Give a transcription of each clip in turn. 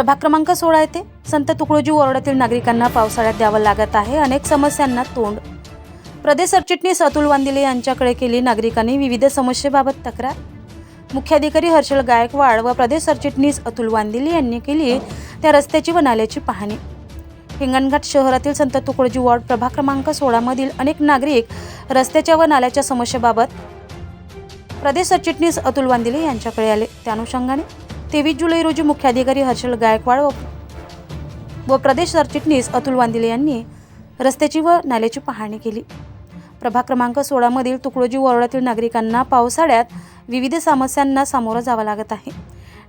प्रभाग क्रमांक सोळा येथे संत तुकडोजी वॉर्डातील नागरिकांना पावसाळ्यात द्यावं लागत आहे अनेक समस्यांना तोंड. प्रदेश सरचिटणीस अतुल वांदिले यांच्याकडे केली नागरिकांनी विविध समस्येबाबत तक्रार. मुख्याधिकारी हर्षल गायकवाड व प्रदेश सरचिटणीस अतुल वांदिले यांनी केली त्या रस्त्याची व नाल्याची पाहणी. हिंगणघाट शहरातील संत तुकडोजी वॉर्ड प्रभाग क्रमांक सोळामधील अनेक नागरिक रस्त्याच्या व नाल्याच्या समस्येबाबत प्रदेश सरचिटणीस अतुल वांदिले यांच्याकडे आले. त्या अनुषंगाने तेवीस जुलै रोजी मुख्याधिकारी हर्षल गायकवाड व प्रदेश सरचिटणीस अतुल वांदिले यांनी रस्त्याची व नाल्याची पाहणी केली. प्रभाग क्रमांक सोळामधील तुकडोजी वॉर्डातील नागरिकांना पावसाळ्यात विविध समस्यांना सामोरं जावं लागत आहे.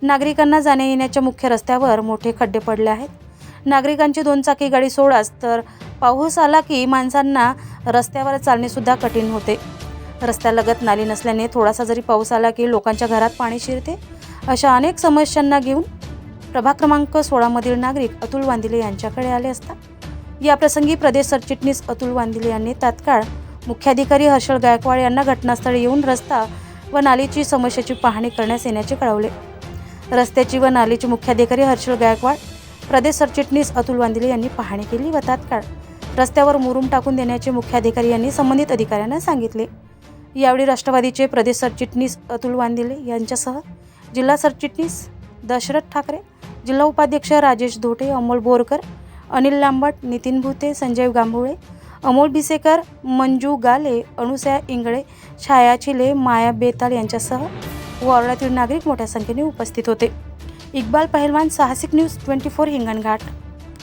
नागरिकांना जाण्या येण्याच्या मुख्य रस्त्यावर मोठे खड्डे पडले आहेत. नागरिकांची दोन चाकी गाडी सोडाच तर पाऊस आला की माणसांना रस्त्यावर चालणेसुद्धा कठीण होते. रस्त्यालगत नाली नसल्याने थोडासा जरी पाऊस आला की लोकांच्या घरात पाणी शिरते अशा अनेक समस्यांना घेऊन प्रभाग क्रमांक सोळामधील नागरिक अतुल वांदिले यांच्याकडे आले असता. याप्रसंगी प्रदेश सरचिटणीस अतुल वांदिले यांनी तात्काळ मुख्याधिकारी हर्षल गायकवाड यांना घटनास्थळी येऊन रस्ता व नालीची समस्येची पाहणी करण्यास येण्याचे कळवले. रस्त्याची व नालीची मुख्याधिकारी हर्षल गायकवाड प्रदेश सरचिटणीस अतुल वांदिले यांनी पाहणी केली व तात्काळ रस्त्यावर मुरुम टाकून देण्याचे मुख्याधिकारी यांनी संबंधित अधिकाऱ्यांना सांगितले. यावेळी राष्ट्रवादीचे प्रदेश सरचिटणीस अतुल वांदिले यांच्यासह जिल्हा सरचिटणीस दशरथ ठाकरे जिल्हा उपाध्यक्ष राजेश धोटे अमोल बोरकर अनिल लांबट नितीन भुते संजय गांभुळे अमोल भिसेकर मंजू गाले अणुसया इंगळे छाया चिले माया बेताल यांच्यासह वॉर्डातील नागरिक मोठ्या संख्येने उपस्थित होते. इक्बाल पहलवान साहसिक न्यूज ट्वेंटी फोर हिंगणघाट.